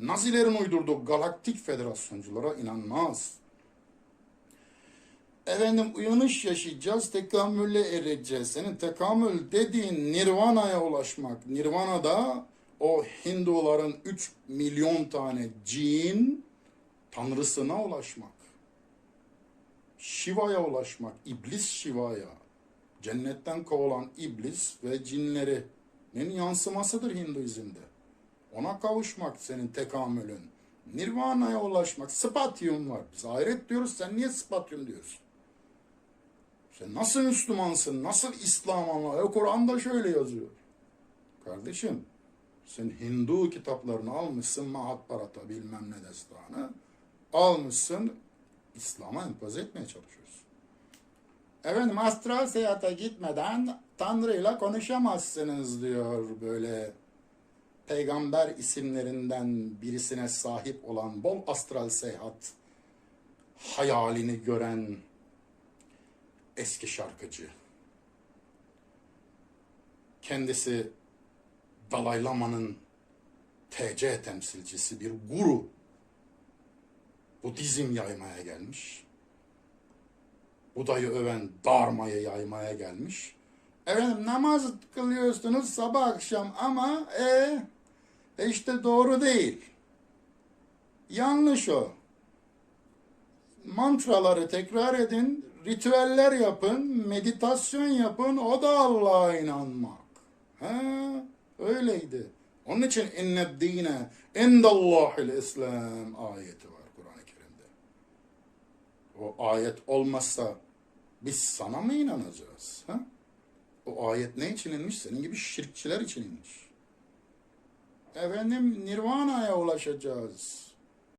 Nazilerin uydurduğu galaktik federasyonculara inanmaz. Efendim uyanış yaşayacağız, tekamülle ereceğiz. Senin tekamül dediğin nirvana'ya ulaşmak. Nirvana'da o Hinduların 3 milyon tane cin tanrısına ulaşmak. Şiva'ya ulaşmak, iblis Şiva'ya. Cennetten kovulan iblis ve cinlerinin yansımasıdır Hinduizm'de. Ona kavuşmak senin tekamülün. Nirvana'ya ulaşmak. Spatyum var. Biz ahiret diyoruz. Sen niye spatyum diyorsun? Sen nasıl Müslümansın? Nasıl İslam anla? E, Kur'an'da şöyle yazıyor. Kardeşim sen Hindu kitaplarını almışsın. Mahabharata bilmem ne destanı. Almışsın. İslam'a empoze etmeye çalışıyorsun. Efendim astral seyahate gitmeden Tanrı'yla konuşamazsınız diyor böyle peygamber isimlerinden birisine sahip olan bol astral seyahat hayalini gören eski şarkıcı. Kendisi Dalai Lama'nın TC temsilcisi bir guru. Budizm yaymaya gelmiş. Buda'yı öven Dharma'yı yaymaya gelmiş. Efendim namaz kılıyorsunuz sabah akşam ama e, e işte doğru değil. Yanlış o. Mantraları tekrar edin, ritüeller yapın, meditasyon yapın, o da Allah'a inanmak. He, öyleydi. Onun için inne dine indallahil İslam ayeti var Kur'an-ı Kerim'de. O ayet olmazsa biz sana mı inanacağız? Ha? O ayet ne için inmiş? Senin gibi şirkçiler için inmiş. Efendim Nirvana'ya ulaşacağız.